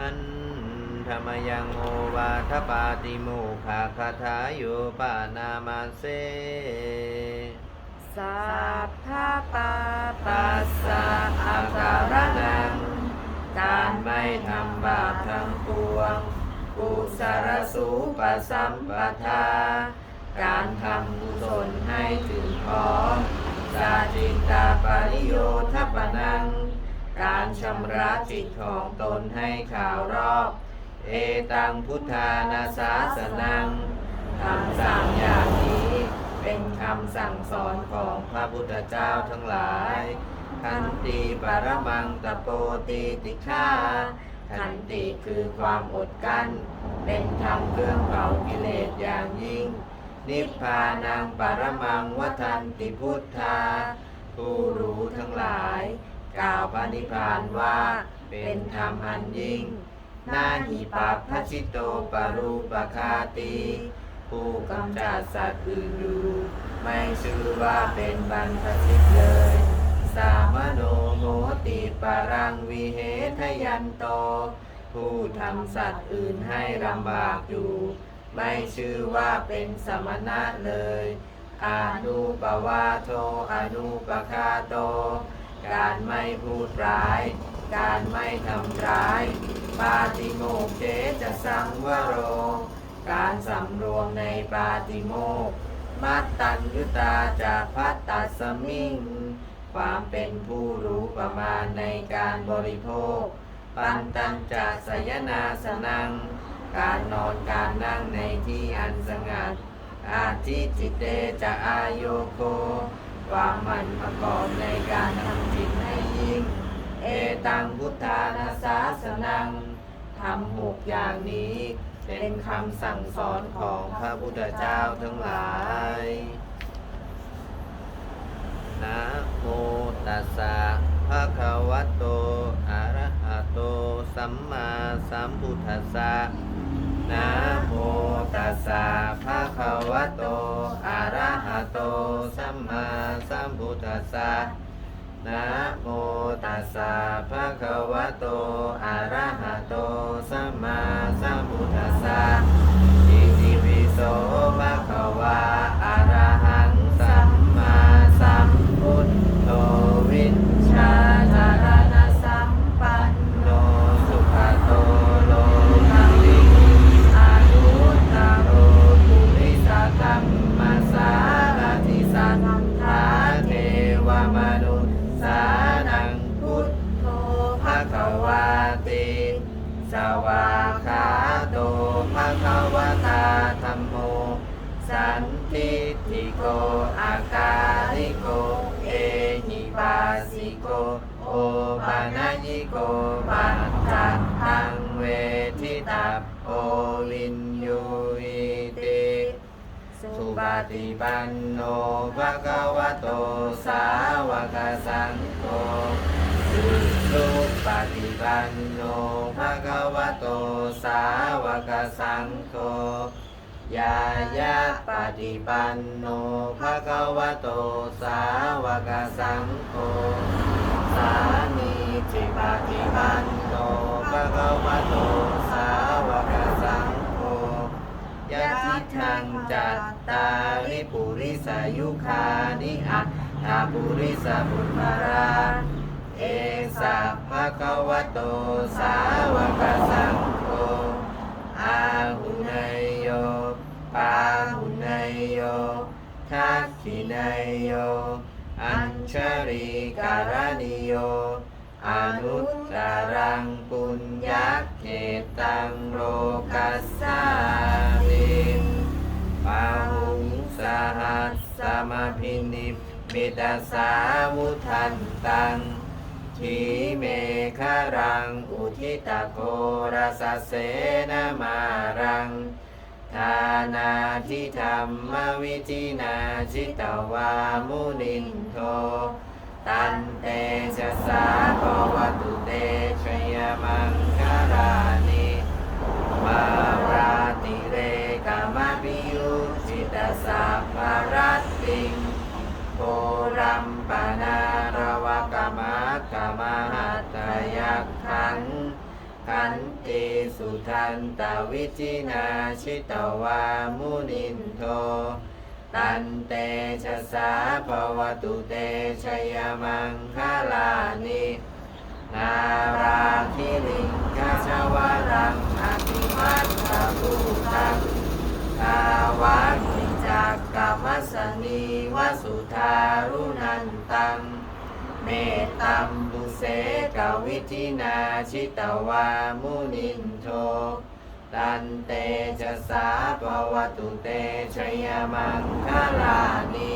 อันธรรมยังโอวาทปาติโมขะคาถาโยปานามาเซสัพพะปาปัสสะอาการนังการไม่ทำบาปทั้งปวงกุศลสูปสัมปทา การทำกุศลให้ถึงพร้อมสาจิตตาปริโยทัปนัง การชำระจิตของตนให้ข่าวรอบ เอตังพุทธานาสาสนังคำสั่งอย่างนี้เป็นคำสั่งสอนของพระพุทธเจ้าทั้งหลายขันติปรมังตโปตีติฆาขันติคือความอดกั้น เป็นธรรมเครื่องเผากิเลสอย่างยิ่ง นิพพานังปรมังวัทันติพุทธาผู้รู้ทั้งหลาย กล่าวพระนิพพานว่า เป็นธรรมอันยิ่ง นาหิปัปพชิโตปรูปคาตีผู้กำจัดสัตว์อื่นอยู่ไม่ชื่อว่าเป็นบรรพชิตเลย สามโนโหติปรังวิเหทยันโต ผู้ทำสัตว์อื่นให้ลำบากอยู่ ไม่ชื่อว่าเป็นสมณะเลย อนุปวาโทอนุปคาโต การไม่พูดร้าย การไม่ทำร้าย ปาติโมกเจจะสังวโร การสำรวมในปาติโมกมัตตัญยุตาจากพัตตัสมิง ความเป็นผู้รู้ประมาณในการบริโภค ปันตัญจะสยนาสนัง การนอนการนั่งในที่อันสงัดอาทิจิตเตจะอายโยโก ความมันประกอบในการทำจิตให้ยิ่ง เอตังพุทธานาสาสนังทำหกอย่างนี้ เป็นคำสั่งสอนของพระพุทธเจ้าทั้งหลายนะโมตัสสะภะคะวะโต อะระหะโต สัมมาสัมพุทธัสสะนะโมตัสสะภะคะวะโต สะนะโมตัสสะภะคะวะโต อะระหะโต สัมมาสัมพุทธัสสะอิติปิโสภะคะวะ วาติสวาขาโตภะคะวะตาธัมโม สันติทิโกอาการิโก เอหิปัสสิโก โอปานายิโกปัตตังเวทิตาโอวินยูอิติสุปฏิปันโนภะคะวะโตสาวกสังโฆ สุสุปฏิปันโนภะคะวะโตสาวกสังโฆยายาปฏิปันโนภะคะวะโตสาวกสังโฆสามีจิปฏิปันโนภะคะวะโตสาวกสังโฆยะทิทังจัตตาริปุริสายุคานิอัตถาปุริสบุตรา เอสะภะคะวะโตสาวกสังโฆอาหุนยโยปาหุนยโยทักขินยโย อัญชริการณิโย อนุตตรังปุญญเขตังโลกัสสามิปาหุงสหัสสมพินิมิตาสาวุทันตัง ทีเมฆารัง อุทิตโกรสเสนามารัง ทานาทิธรรมวิจินาจิตวามุนินโท ตันเตชะสาโกวตุเตชยมังคารานิมาราติเรกามปิยุจิตสัพพารัตติง โพรัมปนารวกามะกามหัตยักขังขันติสุทันตวิจินาชิตวามุนินโทตันเตชะสาภวตุเตชยมังคลานินาราคิลิงกาชวรังอภิมัตตุ สุทารุนันตัง เมตตัมบุเสกวิธินาชิตวามุนินโทตันเตชะสาปวตุเตชยมังคลานิ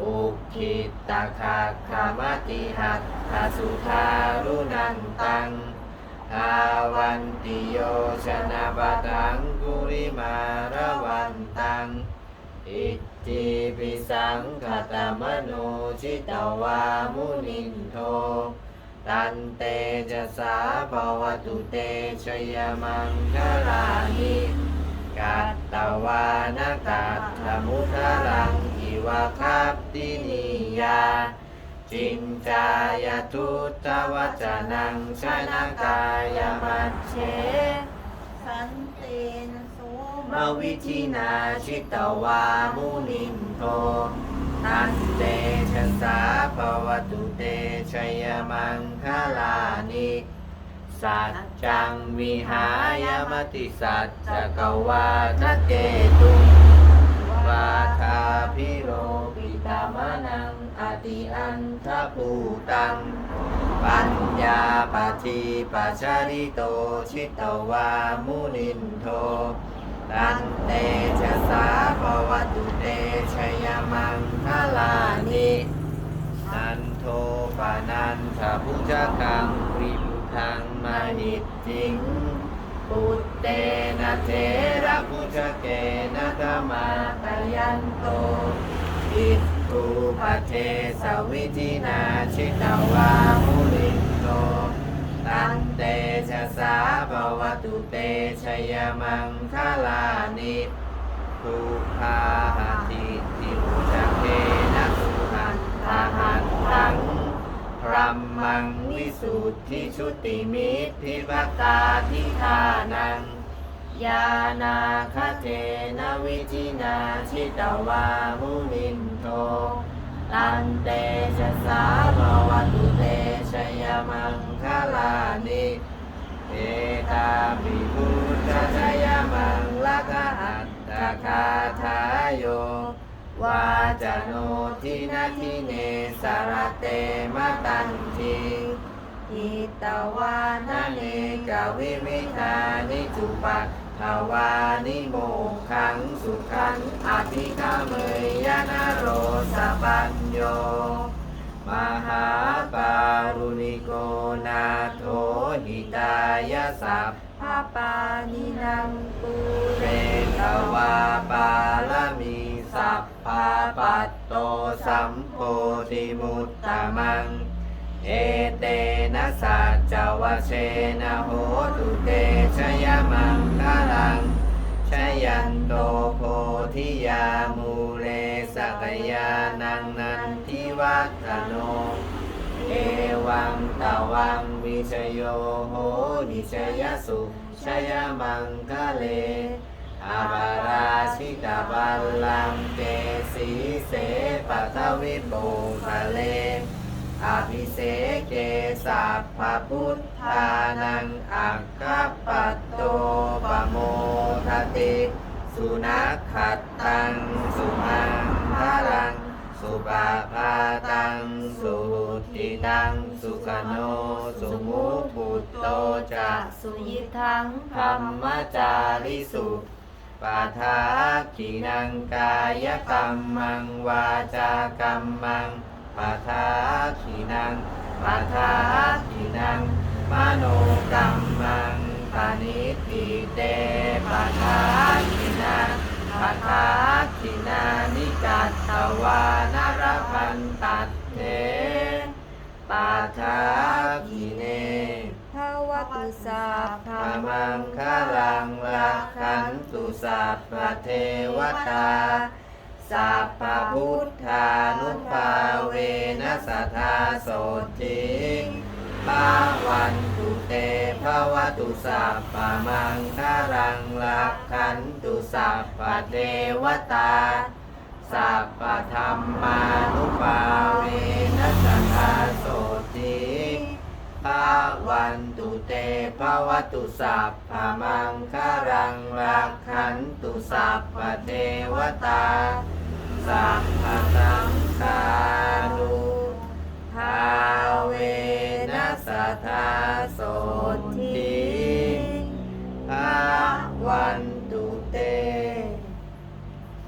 อุคิตตะคักขมติหัตถสุทารุนันตังอาวันติโยชนะปะตังกุริมารวันตัง อิทธิปิสังขตมโนชิตวามุนินโท ตันเตจะสาภวตุเตชยมังคลานิกัตตวานกัตถมุทลังอิวะคัปตินิยา จินจายทุตตวจนังชนะกายมัชเช สันเตน วิธินาชิตวามุนินโทตันเตชะสาภวตุเตชยมังคลานิสัจจังวิหายมติสัจจกวาทะเกตุวาทาพิโรปิตามนังอติอันทภูตัง ปัญญาปฏิปัชาริโตชิตวามุนินโท ตันเตชะสาภวตุเตชยมังคลานินันโทปานันทพุจกังวิบุทังมานิจจิงปุตเตนะเทระพุจเกนะกมาตยันโตอิทูปเทสวิธินาชิตวามุลินโต ตันเตชะสาภวตุเตชยมังคลานิทุพาหะติติมุจเกนะสุหันทาหันตังพรัมมังวิสุทธิชุติมิตรพิวตาทิทานังยานาคเทนวิจินาชิตวามุนินาปิพุทธชยมังละกะอัตตะคาทายโยวาจโนทินาทิเนสารเตมะตันทิอิตวานาเนกวิวิธานิจุปัตถวานิโมขังสุขังอธิกามยยนาโรสปัญโย มหาปารุณิโกนาโถหิตายสัพพาปานินังปูเรตวาปาลมีสัพพาปัตโตสัมโพธิมุตตมัง เอเตนะสัจจวเชนะโหตุเตชยมังคลังชยันโตโพธิยามูเลสกยานังนันทิ วัตโน เอวังตาวังวิชโยโหนิชยสุชยมังคะเลอาบาราชิตาบัลลังเตสีเสปัทวิโปคะเลอภิเสกเกสัพพพุทธานังอักขปัตโตปโมทติ สุนัขขัดตัง สุมังพลัง สุปาพาตังสุติตัง สุขโน สุมุปุตโตจะสุยิทังธรรมจาริสุปาทาขีนังกายกรรมังวาจากรรมังปาทาขีนังปาทาขีนังมโนกรรมังปานิติเตปาทา ขีนังปาทาขีนานิกัตตวานรพันตัดเทปาทาขีเนภาวตุสัพพมังคาลังลักขันตุสัพพเทวตาสัพพพุทธานุภาเวนัสทธาโสติ ภาวันตุเตภวตุสัพพะมังคารังลักขันตุสัพพเทวตา สัพพธรรมานุภาเวนัสสาโสติภาวันตุเตภวตุสัพพะมังคารังลักขันตุสัพพเทวตา สัพพสังฆานุภาเว สัทธาโสทิภาวัน